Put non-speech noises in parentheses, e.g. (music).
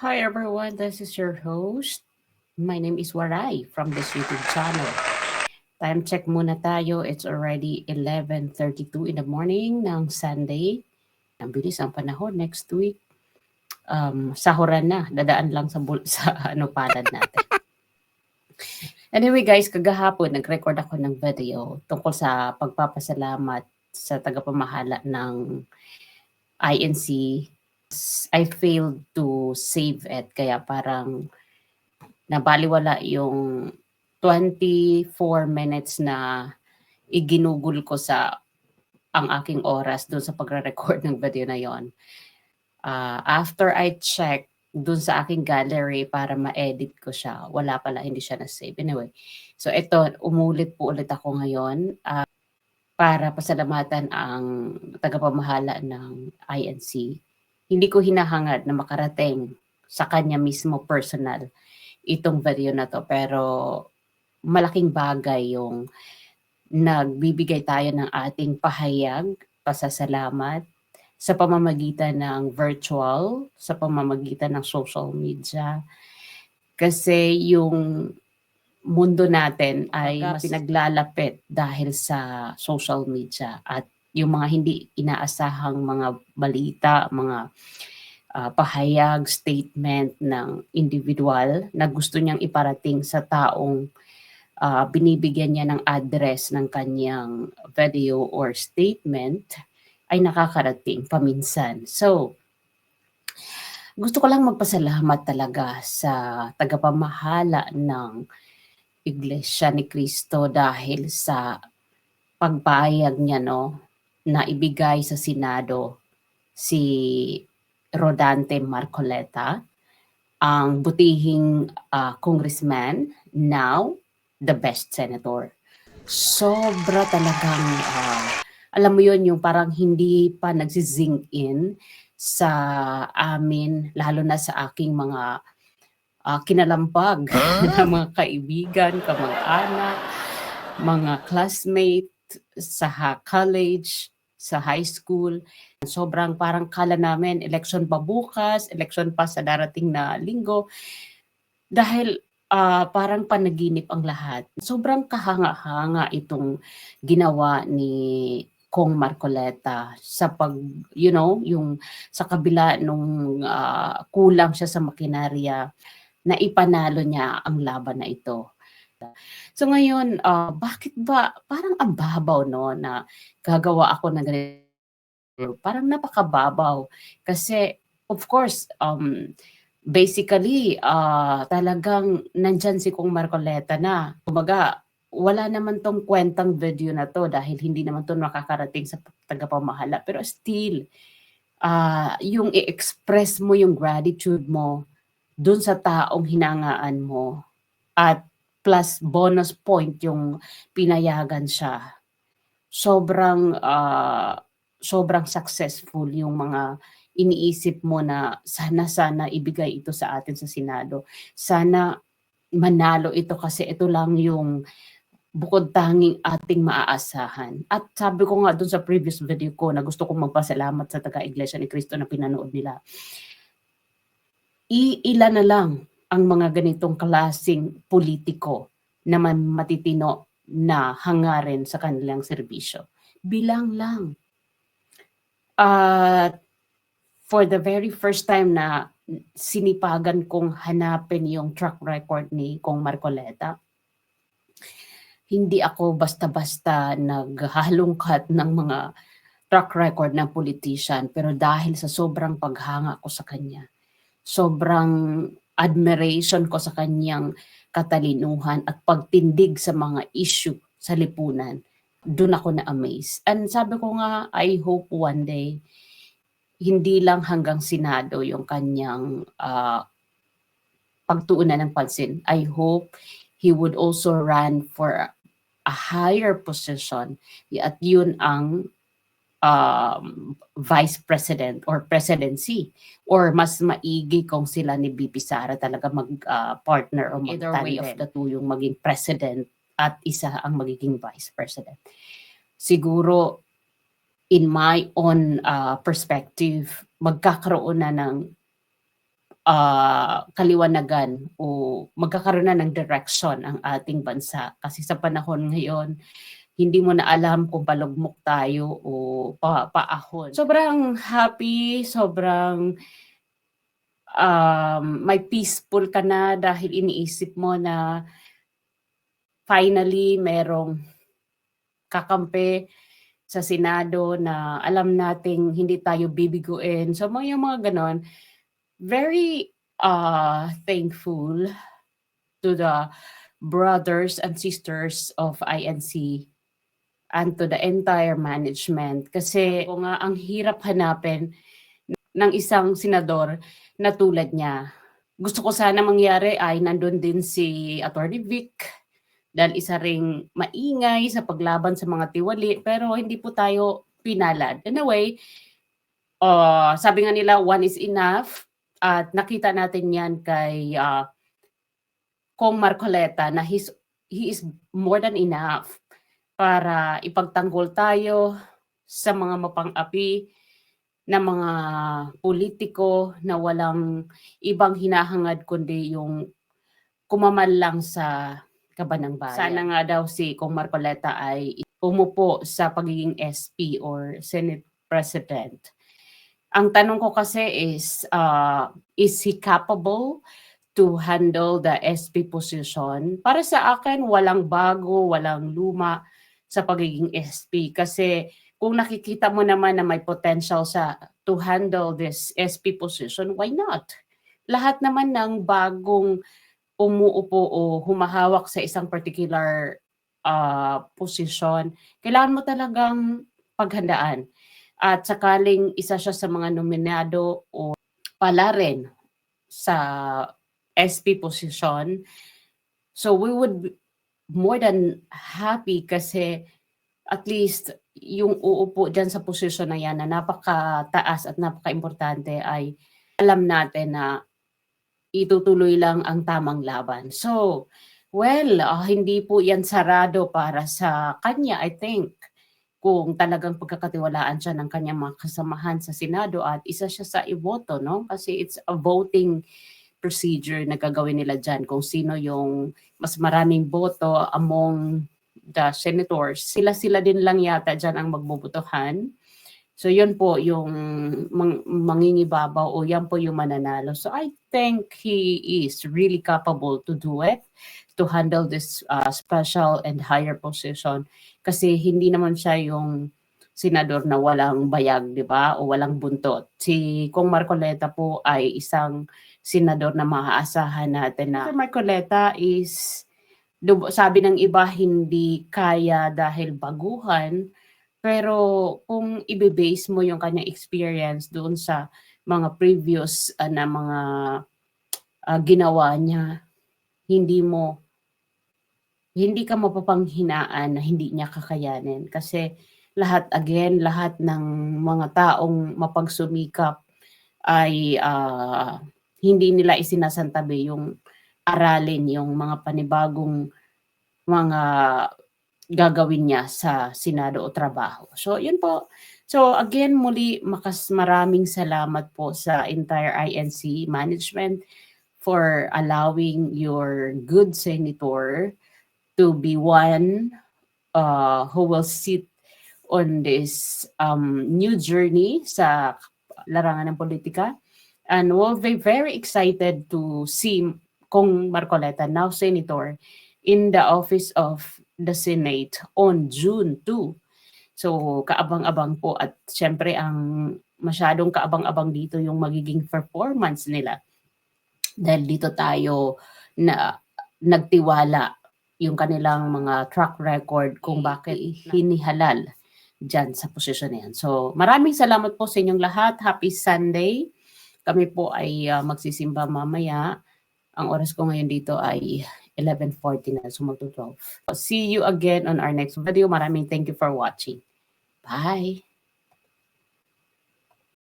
Hi everyone, this is your host. My name is Waray from this YouTube channel. Time check muna tayo. It's already 11.32 in the morning ng Sunday. Ang bilis ang panahon next week. Um, sahuran na. Dadaan lang sa, bul- (laughs) sa ano palad natin. Anyway guys, kagahapon nag-record ako ng video tungkol sa pagpapasalamat sa tagapamahala ng INC I failed to save it kaya parang nabaliwala yung 24 minutes na iginugol ko sa ang aking oras doon sa pagre-record (laughs) ng video na yon. Ah, after I check doon sa aking gallery para ma-edit ko siya, wala pala, hindi siya na-save. Anyway, so ito, umulit po ulit ako ngayon ah, para pasalamatan ang tagapamahala ng INC hindi ko hinahangad na makarating sa kanya mismo personal itong video na to pero malaking bagay yung nagbibigay tayo ng ating pahayag, pasasalamat sa pamamagitan ng virtual, sa pamamagitan ng social media. Kasi yung mundo natin ay mas pinaglalapit dahil sa social media at yung mga hindi inaasahang mga balita, mga uh, pahayag, statement ng individual na gusto niyang iparating sa taong uh, binibigyan niya ng address ng kanyang video or statement ay nakakarating paminsan. So, gusto ko lang magpasalamat talaga sa tagapamahala ng Iglesia ni Cristo dahil sa pagpayag niya no na ibigay sa Senado si Rodante Marcoleta, ang butihing uh, congressman, now the best senator. Sobra talagang, uh, alam mo yon yung parang hindi pa nagsizing in sa amin, lalo na sa aking mga uh, kinalampag huh? (laughs) na mga kaibigan, kamag-anak, mga classmate, sa college, sa high school. Sobrang parang kala namin, election pa bukas, election pa sa darating na linggo. Dahil uh, parang panaginip ang lahat. Sobrang kahanga-hanga itong ginawa ni Kong Marcoleta sa pag, you know, yung sa kabila nung uh, kulang siya sa makinarya na ipanalo niya ang laban na ito. So ngayon, uh, bakit ba parang ang babaw no na gagawa ako ng ganito. Parang napakababaw kasi of course um basically uh, talagang nandyan si Kung Marcoleta na. Kumaga, wala naman tong kwentang video na to dahil hindi naman to nakakarating sa tagapamahala. Pero still, uh, yung i-express mo yung gratitude mo dun sa taong hinangaan mo at plus bonus point yung pinayagan siya. Sobrang uh, sobrang successful yung mga iniisip mo na sana sana ibigay ito sa atin sa Senado. Sana manalo ito kasi ito lang yung bukod tanging ating maaasahan. At sabi ko nga dun sa previous video ko na gusto kong magpasalamat sa taga-Iglesia ni Cristo na pinanood nila. Iilan na lang ang mga ganitong klasing politiko na matitino na hangarin sa kanilang serbisyo. Bilang lang. At uh, for the very first time na sinipagan kong hanapin yung track record ni Kong Marcoleta, hindi ako basta-basta naghalungkat ng mga track record ng politician pero dahil sa sobrang paghanga ko sa kanya, sobrang admiration ko sa kanyang katalinuhan at pagtindig sa mga issue sa lipunan. Doon ako na-amaze. And sabi ko nga, I hope one day, hindi lang hanggang Senado yung kanyang uh, pagtuunan ng pansin. I hope he would also run for a higher position at yun ang um, vice president or presidency or mas maigi kung sila ni BP Sara talaga mag-partner uh, o mag Either way of the two yung maging president at isa ang magiging vice president. Siguro in my own uh, perspective, magkakaroon na ng ah, kaliwanagan o magkakaroon na ng direction ang ating bansa. Kasi sa panahon ngayon, hindi mo na alam kung palugmok tayo o pa paahon. Sobrang happy, sobrang um, may peaceful ka na dahil iniisip mo na finally merong kakampi sa Senado na alam nating hindi tayo bibiguin. So mga yung mga ganon, very uh, thankful to the brothers and sisters of INC and to the entire management. Kasi kung nga ang hirap hanapin ng isang senador na tulad niya. Gusto ko sana mangyari ay nandun din si Attorney Vic dahil isa ring maingay sa paglaban sa mga tiwali pero hindi po tayo pinalad. In a way, uh, sabi nga nila one is enough at nakita natin yan kay uh, Kong Marcoleta na he's, he is more than enough para ipagtanggol tayo sa mga mapang-api na mga politiko na walang ibang hinahangad kundi yung kumamal lang sa kabanang bayan. Sana nga daw si Kong Marcoleta ay umupo sa pagiging SP or Senate President. Ang tanong ko kasi is, uh, is he capable to handle the SP position? Para sa akin, walang bago, walang luma sa pagiging SP kasi kung nakikita mo naman na may potential sa to handle this SP position, why not? Lahat naman ng bagong umuupo o humahawak sa isang particular uh, position, kailangan mo talagang paghandaan. At sakaling isa siya sa mga nominado o pala rin sa SP position, so we would more than happy kasi at least yung uupo dyan sa posisyon na yan na napakataas at napaka-importante ay alam natin na itutuloy lang ang tamang laban. So, well, uh, hindi po yan sarado para sa kanya, I think, kung talagang pagkakatiwalaan siya ng kanyang mga kasamahan sa Senado at isa siya sa iboto, no? Kasi it's a voting procedure na gagawin nila dyan kung sino yung mas maraming boto among the senators. Sila-sila din lang yata dyan ang magbubutuhan. So yun po yung mang, mangingibabaw o yan po yung mananalo. So I think he is really capable to do it, to handle this uh, special and higher position. Kasi hindi naman siya yung senador na walang bayag, di ba? O walang buntot. Si Kong Marcoleta po ay isang senador na maaasahan natin na. Si Marcoleta is, sabi ng iba, hindi kaya dahil baguhan, pero kung ibe-base mo yung kanyang experience doon sa mga previous uh, na mga uh, ginawa niya, hindi mo hindi ka mapapanghinaan na hindi niya kakayanin kasi lahat again lahat ng mga taong mapagsumikap ay uh, hindi nila isinasantabi yung aralin yung mga panibagong mga gagawin niya sa Senado o trabaho. So, yun po. So, again, muli, makas maraming salamat po sa entire INC management for allowing your good senator to be one uh, who will sit on this um, new journey sa larangan ng politika. And we'll be very excited to see Kong Marcoleta, now senator, in the office of the Senate on June 2. So kaabang-abang po at syempre ang masyadong kaabang-abang dito yung magiging performance nila. Dahil dito tayo na nagtiwala yung kanilang mga track record kung bakit hinihalal dyan sa posisyon na yan. So maraming salamat po sa inyong lahat. Happy Sunday. Kami po ay uh, magsisimba mamaya. Ang oras ko ngayon dito ay 11.40 na, so magto 12. See you again on our next video. Maraming thank you for watching. Bye!